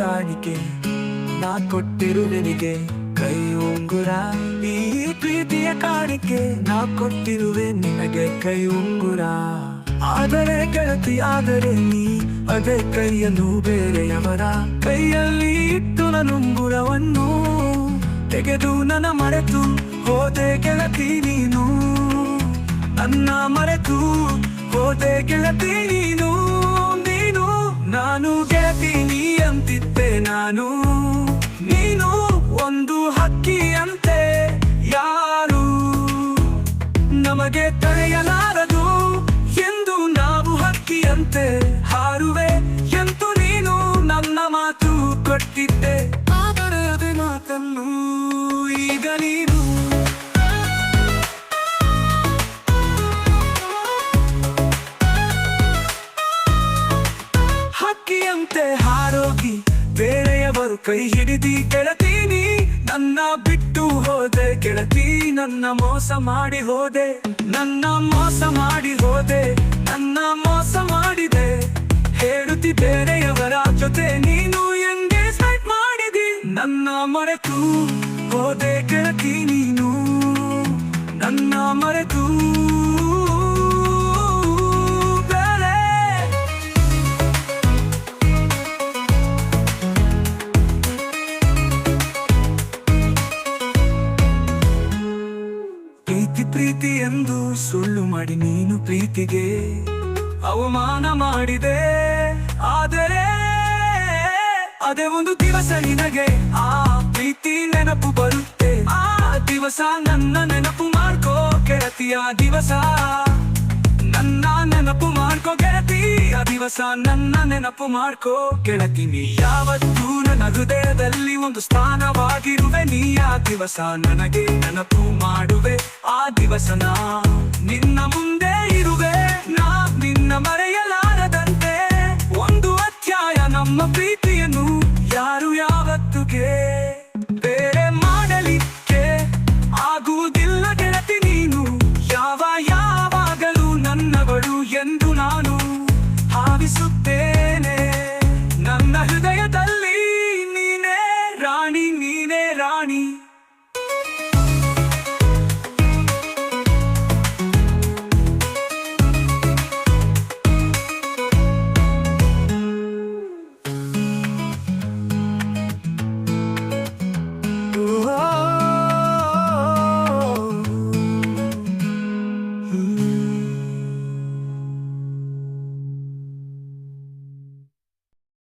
ಕಾಣಿಕೆ. ನಾ ಕೊಟ್ಟಿರುವೆನಿಗೆ. ಕೈ ಉಂಗುರ, ಈ ಪ್ರೀತಿಯ ಕಾಣಿಕೆ. ನಾ ಕೊಟ್ಟಿರುವೆ ನಿನಗೆ ಕೈ ಉಂಗುರ. ಆದರೆ ಗೆಳತಿ, ಆದರೆ ನೀ. ಅದೇ ಕೈಯನ್ನು ಬೇರೆಯವರ ಕೈಯಲ್ಲಿ ಇಟ್ಟು ನನುಂಗುರವನ್ನು ತೆಗೆದು ನನ್ನ ಮರೆತು ಹೋದೆ ಗೆಳತಿ ನೀನು. ನನ್ನ ಮರೆತು ಹೋದೆ ಗೆಳತಿ ನೀನು. ತಡೆಯಲಾರದು ಎಂದು ನಾವು ಹಕ್ಕಿಯಂತೆ ಹಾರುವೆ. ಎಂದು ನೀನು ನನ್ನ ಮಾತು ಕೊಟ್ಟಿದ್ದೆ. ಆದರೆ ಅದೇ ಮಾತನ್ನು ಈಗ ನೀನು. ಹಕ್ಕಿಯಂತೆ ಹಾರೋಗಿ, ಬೇರೆಯವರು ಕೈ ಹಿಡಿದಿ ಕೆಳತೀನಿ. ನನ್ನ ಬಿಟ್ಟು ಹೋದೆ ಕೆಳತಿ ನನ್ನ ಮೋಸ ಮಾಡಿ ಹೋದೆ, ನನ್ನ ಮೋಸ ಮಾಡಿ ಹೋದೆ, ನನ್ನ ಮೋಸ ಮಾಡಿದೆ. ಹೇಳುತ್ತಿ ಬೇರೆಯವರ ಜೊತೆ, ನೀನು ಎಂಗೇಜ್ಮೆಂಟ್ ಮಾಡಿದಿ. ನನ್ನ ಮರೆತು ಹೋದೆ ಗೆಳತಿ ನೀನು. ನನ್ನ ಮರೆತು ಪ್ರೀತಿ ಎಂದು ಸುಳ್ಳು ಮಾಡಿ ನೀನು ಪ್ರೀತಿಗೆ ಅವಮಾನ ಮಾಡಿದೆ. ಆದರೆ ಅದೇ ಒಂದು ದಿವಸ ನಿನಗೆ ಆ ಪ್ರೀತಿ ನೆನಪು ಬರುತ್ತೆ. ಆ ದಿವಸ ನನ್ನ ನೆನಪು ಮಾಡ್ಕೋ ಗೆಳತಿಯ ದಿವಸ. ನನ್ನ ನೆನಪು ಮಾಡ್ಕೋ ಗೆಳತಿ ಆ ದಿವಸ. ನನ್ನ ನೆನಪು ಮಾಡ್ಕೋ ಗೆಳತಿ, ನೀ ಯಾವತ್ತೂ ನನ್ನ ಹೃದಯದಲ್ಲಿ ಒಂದು ಸ್ಥಾನವಾಗಿರುವೆ ನೀ ಆ ದಿವಸ ನನಗೆ ನೆನಪು ಮಾಡುವೆ. ಆ ದಿವಸ ನಾ ನಿನ್ನ ಮುಂದೆ ಇರುವೆ. ನಾ ನಿನ್ನ ಮರೆಯಲಾರದಂತೆ. ಒಂದು ಅಧ್ಯಾಯ ನಮ್ಮ